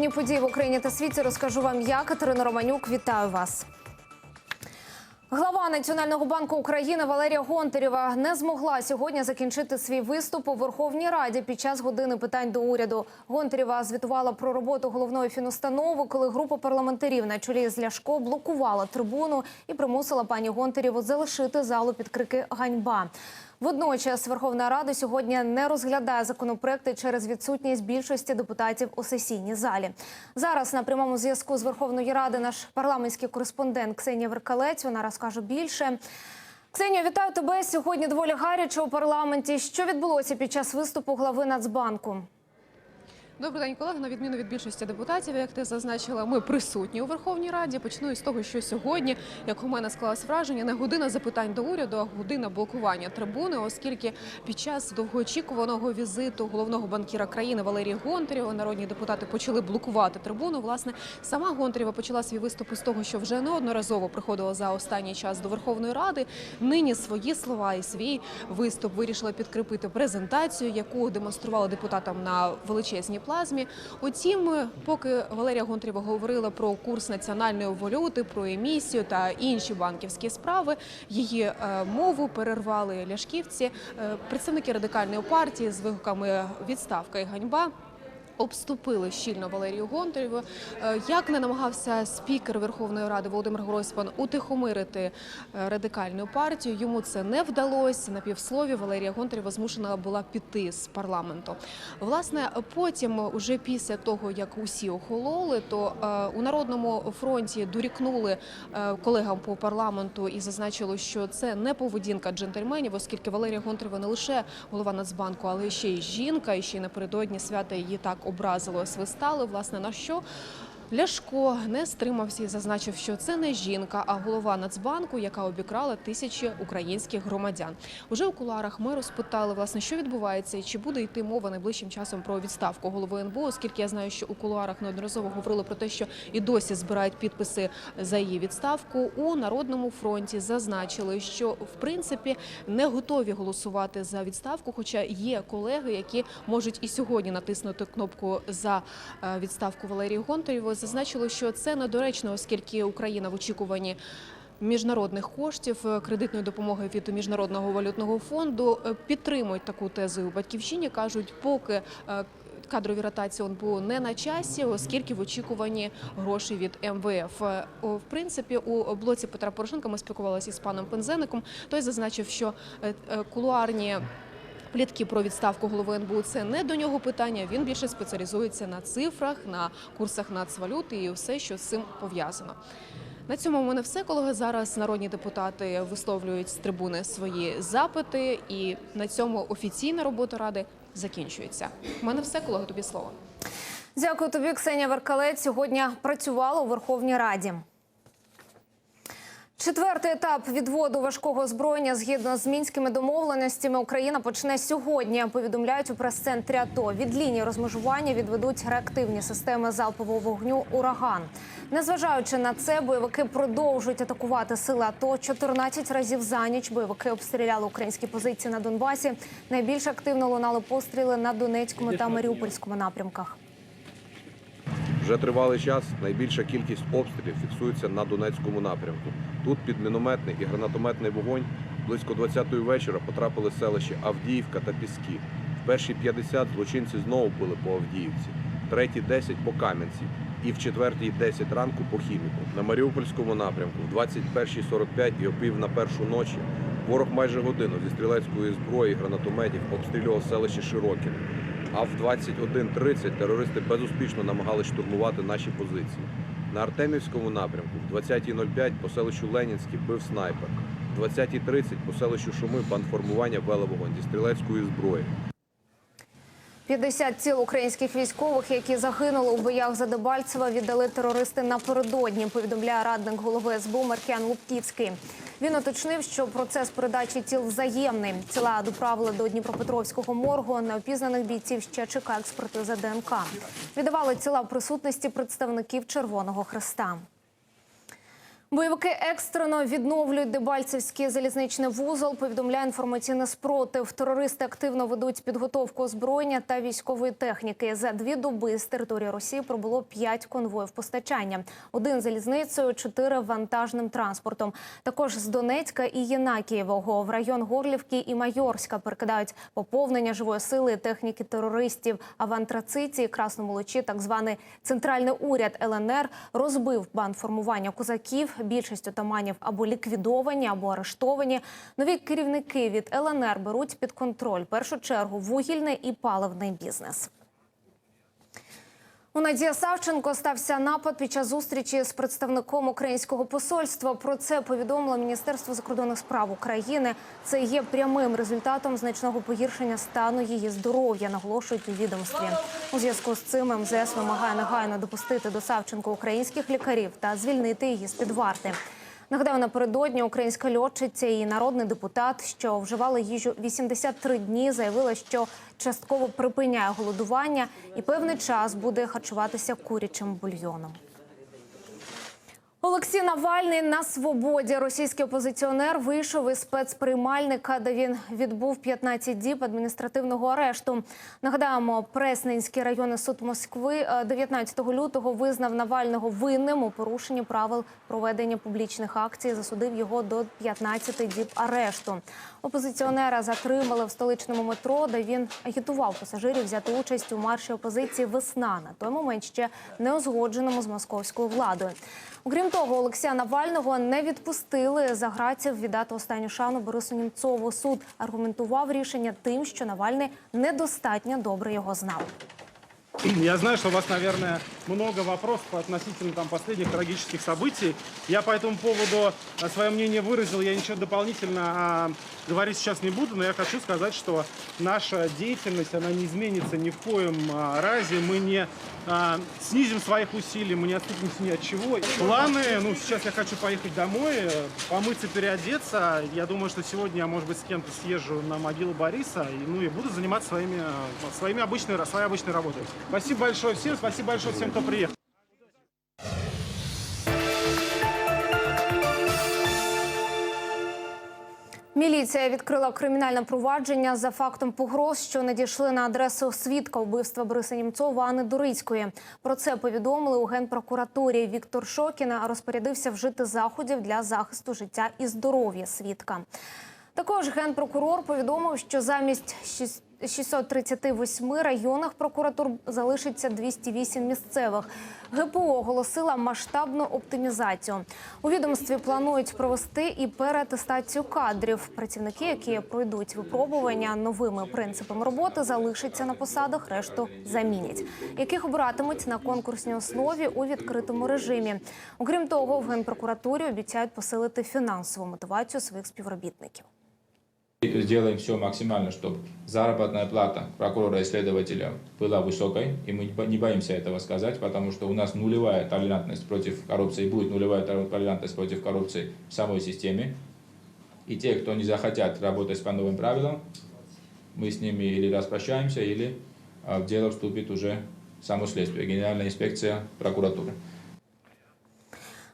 головні події в Україні та світі розкажу вам я, Катерина Романюк. Вітаю вас. Глава Національного банку України Валерія Гонтарєва не змогла сьогодні закінчити свій виступ у Верховній Раді під час години питань до уряду. Гонтарєва звітувала про роботу головної фінустанови, коли група парламентарів на чолі з Ляшко блокувала трибуну і примусила пані Гонтарєву залишити залу під крики ганьба. Водночас Верховна Рада сьогодні не розглядає законопроекти через відсутність більшості депутатів у сесійній залі. Зараз на прямому зв'язку з Верховної Ради наш парламентський кореспондент Ксенія Веркалець. Вона розкаже більше. Ксенія, вітаю тебе сьогодні. Доволі гаряче у парламенті. Що відбулося під час виступу глави Нацбанку? Добрий день, колеги. На відміну від більшості депутатів, як ти зазначила, ми присутні у Верховній Раді. Почну із того, що сьогодні, як у мене склалось враження, не година запитань до уряду, а година блокування трибуни, оскільки під час довгоочікуваного візиту головного банкіра країни Валерії Гонтарєва народні депутати почали блокувати трибуну. Власне, сама Гонтарєва почала свій виступ із того, що вже неодноразово приходила за останній час до Верховної Ради. Нині свої слова і свій виступ вирішила підкріпити презентацію, яку демонстрували депутатам на величезній плазмі. Утім, поки Валерія Гонтрєва говорила про курс національної валюти, про емісію та інші банківські справи, її е, мову перервали ляшківці, е, представники радикальної партії з вигуками відставка і ганьба. Обступили щільно Валерію Гонтарєву. Е, Як не намагався спікер Верховної Ради Володимир Гройсман утихомирити е, радикальну партію, йому це не вдалося. На півслові Валерія Гонтарєва змушена була піти з парламенту. Власне, потім, уже після того як усі охололи, то е, у народному фронті дорікнули колегам по парламенту і зазначили, що це не поведінка джентльменів, оскільки Валерія Гонтарєва не лише голова Нацбанку, але ще й жінка, і ще й напередодні свята її так образили, свистали. Власне на що Ляшко не стримався і зазначив, що це не жінка, а голова Нацбанку, яка обікрала тисячі українських громадян. Уже у куларах ми розпитали, власне, що відбувається і чи буде йти мова найближчим часом про відставку голови НБУ, оскільки я знаю, що у кулуарах неодноразово говорили про те, що і досі збирають підписи за її відставку. У народному фронті зазначили, що в принципі не готові голосувати за відставку, хоча є колеги, які можуть і сьогодні натиснути кнопку за е, відставку Валерії Гонтарєвої. Зазначили, що це недоречно, оскільки Україна в очікуванні. Міжнародних коштів е, кредитної допомоги від міжнародного валютного фонду е, підтримують таку тезу у батьківщині. кажуть, поки е, кадрові ротації НБУ не на часі, оскільки в очікуванні грошей від МВФ. В принципі, у блоці Петра Порошенка ми спілкувалися із паном Пензеником. Той зазначив, що кулуарні. Плітки про відставку голови НБУ – це не до нього питання. Він більше спеціалізується на цифрах, на курсах нацвалюти і все, що з цим пов'язано. На цьому у мене все, колеги. Зараз народні депутати висловлюють з трибуни свої запити, і на цьому офіційна робота ради закінчується. У мене все, колеги, тобі слово. Дякую тобі, Ксенія Веркалець. Сьогодні працювала у Верховній Раді. Четвертий етап відводу важкого озброєння згідно з мінськими домовленостями Україна почне сьогодні. Повідомляють у прес-центрі АТО. Від лінії розмежування відведуть реактивні системи залпового вогню Ураган. Незважаючи на це, бойовики продовжують атакувати сили АТО. 14 разів за ніч бойовики обстріляли українські позиції на Донбасі. Найбільш активно лунали постріли на Донецькому та Маріупольському напрямках. Вже тривалий час найбільша кількість обстрілів фіксується на Донецькому напрямку. Тут під мінометний і гранатометний вогонь близько 20-ї вечора потрапили селища Авдіївка та Піски. В перші 50 злочинці знову били по Авдіївці, в третій 10 по Кам'янці і в четвертій 10 ранку по Хіміку. На Маріупольському напрямку в 21.45 і опів на першу ночі ворог майже годину зі стрілецької зброї гранатометів обстрілював селище Широкіне. А в 21.30 терористи безуспішно намагались штурмувати наші позиції. На Артемівському напрямку в 20.05 по селищу Ленінське бив снайпер. В 20.30 по селищу Шуми бандформування вели вогонь зі стрілецької зброї. 50 тіл українських військових, які загинули у боях за Дебальцева, віддали терористи напередодні. Повідомляє радник голови СБУ Маркіан Луптівський. Він уточнив, що процес передачі тіл взаємний. Тіла доправили до Дніпропетровського моргу. Неопізнаних бійців ще чекає експертиза ДНК. Віддавали тіла в присутності представників Червоного Хреста. Бойовики екстрено відновлюють Дебальцевський залізничний вузол. Повідомляє інформаційний спротив. Терористи активно ведуть підготовку озброєння та військової техніки. За дві доби з території Росії пробуло п'ять конвоїв постачання: один залізницею, чотири вантажним транспортом. Також з Донецька і Єнакієвого в район Горлівки і Майорська перекидають поповнення живої сили техніки терористів. А в Антрациті Красному Лучі так званий центральний уряд ЛНР розбив бандформування козаків. Більшість отаманів або ліквідовані, або арештовані. Нові керівники від ЛНР беруть під контроль першу чергу вугільний і паливний бізнес. У Надія Савченко стався напад під час зустрічі з представником українського посольства. Про це повідомило Міністерство закордонних справ України. Це є прямим результатом значного погіршення стану її здоров'я, наголошують у відомстві. У зв'язку з цим МЗС вимагає негайно допустити до Савченко українських лікарів та звільнити її з під варти. Нагадаю, напередодні українська льотчиця і народний депутат, що вживали їжу 83 дні, заявила, що частково припиняє голодування і певний час буде харчуватися курячим бульйоном. Олексій Навальний на свободі. Російський опозиціонер вийшов із спецприймальника, де він відбув 15 діб адміністративного арешту. Нагадаємо, Пресненський районний суд Москви е, 19 лютого визнав Навального винним у порушенні правил проведення публічних акцій. Засудив його до 15 діб арешту. Опозиціонера затримали в столичному метро, де він агітував пасажирів взяти участь у марші опозиції Весна на той момент ще не узгодженому з московською владою. Окрім того, Олексія Навального не відпустили за граців віддати останню шану Борису Німцову. Суд аргументував рішення тим, що Навальний недостатньо добре його знав. Я знаю, что у вас, наверное, много вопросов относительно там, последних трагических событий. Я по этому поводу а, свое мнение выразил. Я ничего дополнительно а, говорить сейчас не буду, но я хочу сказать, что наша деятельность, она не изменится ни в коем а, разе. Мы не а, снизим своих усилий, мы не отступимся ни от чего. Планы, ну, сейчас я хочу поехать домой, э, помыться, переодеться. Я думаю, что сегодня я, может быть, с кем-то съезжу на могилу Бориса, и, ну, и буду заниматься своими, э, своими обычной, своей обычной работой. Спасибо большое всем, спасибо большое всем, кто приехал. Міліція відкрила кримінальне провадження за фактом погроз, що надійшли на адресу свідка вбивства Бориса Німцова Анни Дурицької. Про це повідомили у генпрокуратурі. Віктор Шокіна розпорядився вжити заходів для захисту життя і здоров'я свідка. Також генпрокурор повідомив, що замість шість- 638 районних прокуратур залишиться 208 місцевих. ГПУ оголосила масштабну оптимізацію. У відомстві планують провести і переатестацію кадрів. Працівники, які пройдуть випробування новими принципами роботи, залишаться на посадах, решту замінять, яких обиратимуть на конкурсній основі у відкритому режимі. Окрім того, в генпрокуратурі обіцяють посилити фінансову мотивацію своїх співробітників. Сделаем все максимально, чтобы заработная плата прокурора и следователя была высокой, и мы не бо- не боимся этого сказать, потому что у нас нулевая толерантность против коррупции, будет нулевая тол- толерантность против коррупции в самой системе. И те, кто не захотят работать по новым правилам, мы с ними или распрощаемся, или а, в дело вступит уже само следствие, Генеральная инспекция прокуратуры.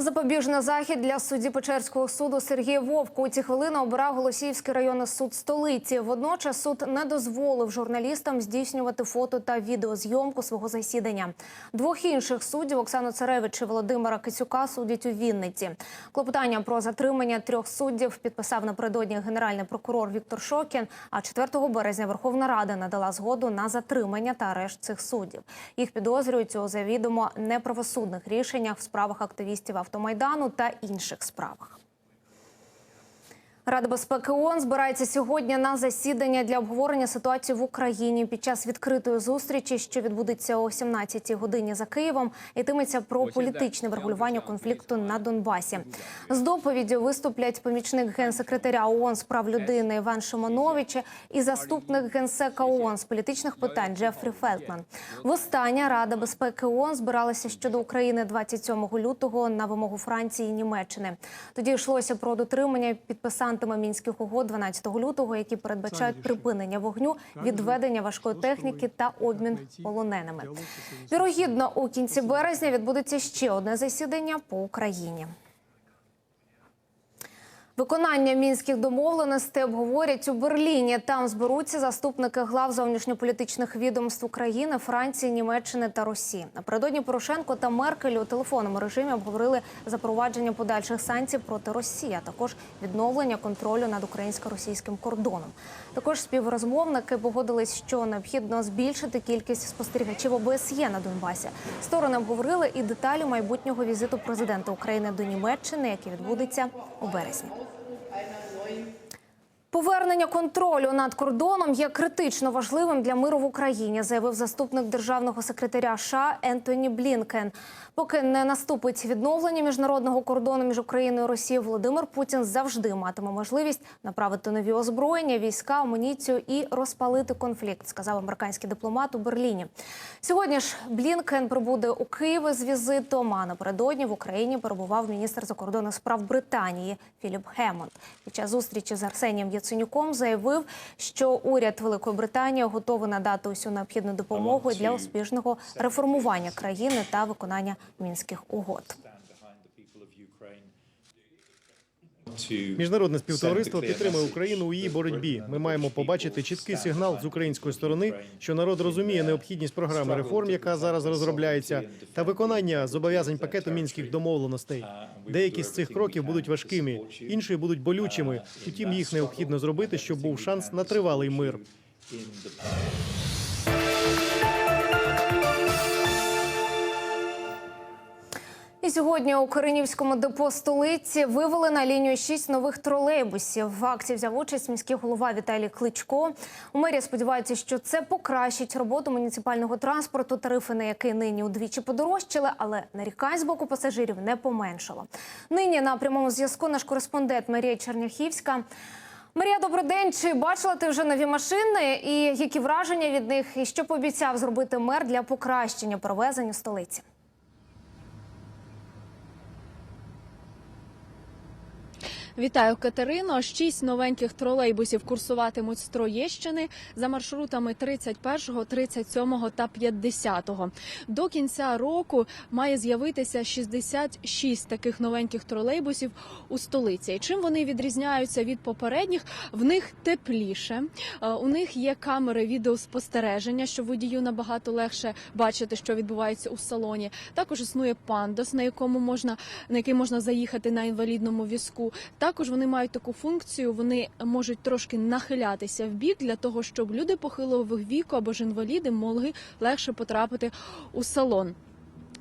Запобіжний захід для судді Печерського суду Сергія Вовку. У ці хвилини обирав Голосіївський районний суд столиці. Водночас суд не дозволив журналістам здійснювати фото та відеозйомку свого засідання. Двох інших суддів Оксану Царевич і Володимира Кисюка судять у Вінниці. Клопотання про затримання трьох суддів підписав напередодні генеральний прокурор Віктор Шокін. А 4 березня Верховна Рада надала згоду на затримання та арешт цих суддів. Їх підозрюють у завідомо неправосудних рішеннях в справах активістів автомайдану та інших справах. Рада безпеки ООН збирається сьогодні на засідання для обговорення ситуації в Україні під час відкритої зустрічі, що відбудеться о 17-й годині за Києвом. Йтиметься про політичне врегулювання конфлікту на Донбасі. З доповіддю виступлять помічник генсекретаря ООН з прав людини Іван Шимонович і заступник генсека ООН з політичних питань Джефрі Фелтман. Востаннє Рада безпеки ООН збиралася щодо України 27 лютого на вимогу Франції і Німеччини. Тоді йшлося про дотримання підписантами мінських угод 12 лютого, які передбачають припинення вогню, відведення важкої техніки та обмін полоненими. Вірогідно, у кінці березня відбудеться ще одне засідання по Україні. Виконання мінських домовленостей обговорять у Берліні. Там зберуться заступники глав зовнішньополітичних відомств України, Франції, Німеччини та Росії. Напередодні Порошенко та Меркель у телефонному режимі обговорили запровадження подальших санкцій проти Росії, а також відновлення контролю над українсько-російським кордоном. Також співрозмовники погодились, що необхідно збільшити кількість спостерігачів ОБСЄ на Донбасі. Сторони обговорили і деталі майбутнього візиту президента України до Німеччини, який відбудеться у березні. Повернення контролю над кордоном є критично важливим для миру в Україні, заявив заступник державного секретаря США Ентоні Блінкен. Поки не наступить відновлення міжнародного кордону між Україною і Росією, Володимир Путін завжди матиме можливість направити нові озброєння, війська, амуніцію і розпалити конфлікт, сказав американський дипломат у Берліні. Сьогодні ж Блінкен прибуде у Київ з візитом. А напередодні в Україні перебував міністр закордонних справ Британії Філіп Гемонд. Під час зустрічі з Арсенієм Яценюком заявив, що уряд Великої Британії готовий надати усю необхідну допомогу для успішного реформування країни та виконання мінських угод. Міжнародне співтовариство підтримує Україну у її боротьбі. Ми маємо побачити чіткий сигнал з української сторони, що народ розуміє необхідність програми реформ, яка зараз розробляється, та виконання зобов'язань пакету мінських домовленостей. Деякі з цих кроків будуть важкими, інші будуть болючими. Утім, їх необхідно зробити, щоб був шанс на тривалий мир. Сьогодні у Коренівському депо столиці вивели на лінію шість нових тролейбусів. В акції взяв участь міський голова Віталій Кличко. У мерії сподіваються, що це покращить роботу муніципального транспорту. Тарифи на який нині удвічі подорожчали, але нарікань з боку пасажирів не поменшало. Нині на прямому зв'язку наш кореспондент Марія Черняхівська. Марія, добрий день. Чи бачила ти вже нові машини? І які враження від них? І що пообіцяв зробити мер для покращення перевезень у столиці? Вітаю, Катерино. Шість новеньких тролейбусів курсуватимуть з Троєщини за маршрутами 31, 37 та 50. До кінця року має з'явитися 66 таких новеньких тролейбусів у столиці. І чим вони відрізняються від попередніх? В них тепліше. Е, У них є камери відеоспостереження, що водію набагато легше бачити, що відбувається у салоні. Також існує пандос, на якому можна на який можна заїхати на інвалідному візку. Також вони мають таку функцію, вони можуть трошки нахилятися в бік для того, щоб люди похилого віку або ж інваліди могли легше потрапити у салон.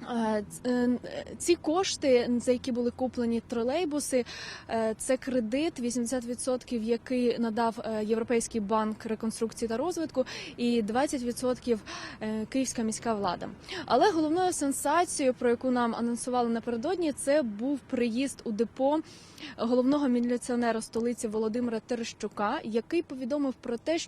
Е, е, Ці кошти, за які були куплені тролейбуси, е, це кредит 80%, який надав Європейський банк реконструкції та розвитку, і 20% е, Київська міська влада. Але головною сенсацією, про яку нам анонсували напередодні, це був приїзд у депо головного міліціонера столиці Володимира Терещука, який повідомив про те,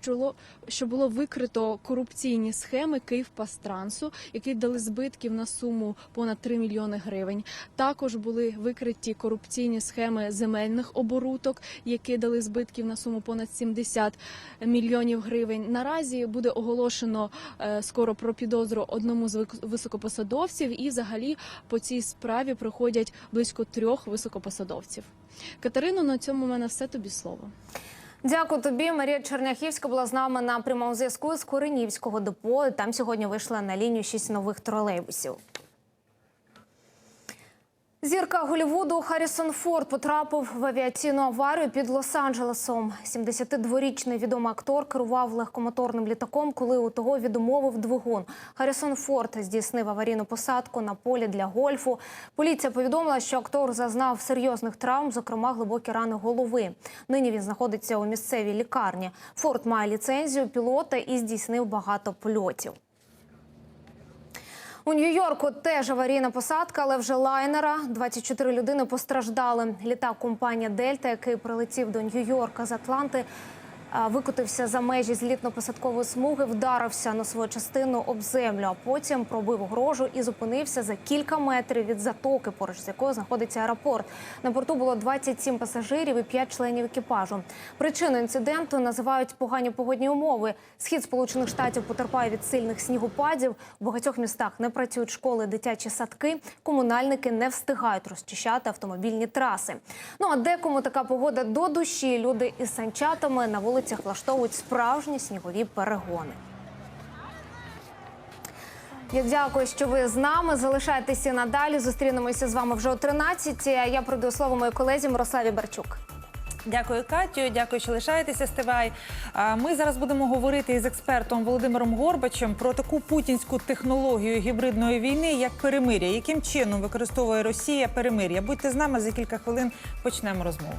що було викрито корупційні схеми Київпастрансу, які дали збитків на суму понад 3 мільйони гривень. Також були викриті корупційні схеми земельних оборудок, які дали збитків на суму понад 70 мільйонів гривень. Наразі буде оголошено е, скоро про підозру одному з високопосадовців, і взагалі по цій справі проходять близько трьох високопосадовців. Катерино, на цьому в мене все тобі слово. Дякую тобі. Марія Черняхівська була з нами на прямому зв'язку з Коренівського депо. Там сьогодні вийшла на лінію шість нових тролейбусів. Зірка Голівуду Харрісон Форд потрапив в авіаційну аварію під Лос-Анджелесом. 72-річний відомий актор керував легкомоторним літаком, коли у того відмовив двигун. Харрісон Форд здійснив аварійну посадку на полі для гольфу. Поліція повідомила, що актор зазнав серйозних травм, зокрема глибокі рани голови. Нині він знаходиться у місцевій лікарні. Форд має ліцензію пілота і здійснив багато польотів. У Нью-Йорку теж аварійна посадка, але вже лайнера. 24 людини постраждали. Літак компанія Дельта, який прилетів до Нью-Йорка з Атланти, викотився за межі злітно-посадкової смуги, вдарився на свою частину об землю, а потім пробив огорожу і зупинився за кілька метрів від затоки, поруч з якою знаходиться аеропорт. На борту було 27 пасажирів і 5 членів екіпажу. Причиною інциденту називають погані погодні умови. Схід Сполучених Штатів потерпає від сильних снігопадів. У багатьох містах не працюють школи, дитячі садки. Комунальники не встигають розчищати автомобільні траси. Ну а декому така погода до душі. Люди із санчатами на вулицях влаштовують справжні снігові перегони. Я дякую, що ви з нами. Залишайтеся надалі. Зустрінемося з вами вже о 13 Я передаю слово моїй колезі Мирославі Барчук. Дякую, Катю. Дякую, що лишаєтеся. Стивай. Ми зараз будемо говорити із експертом Володимиром Горбачем про таку путінську технологію гібридної війни, як перемир'я. Яким чином використовує Росія перемир'я? Будьте з нами за кілька хвилин. Почнемо розмову.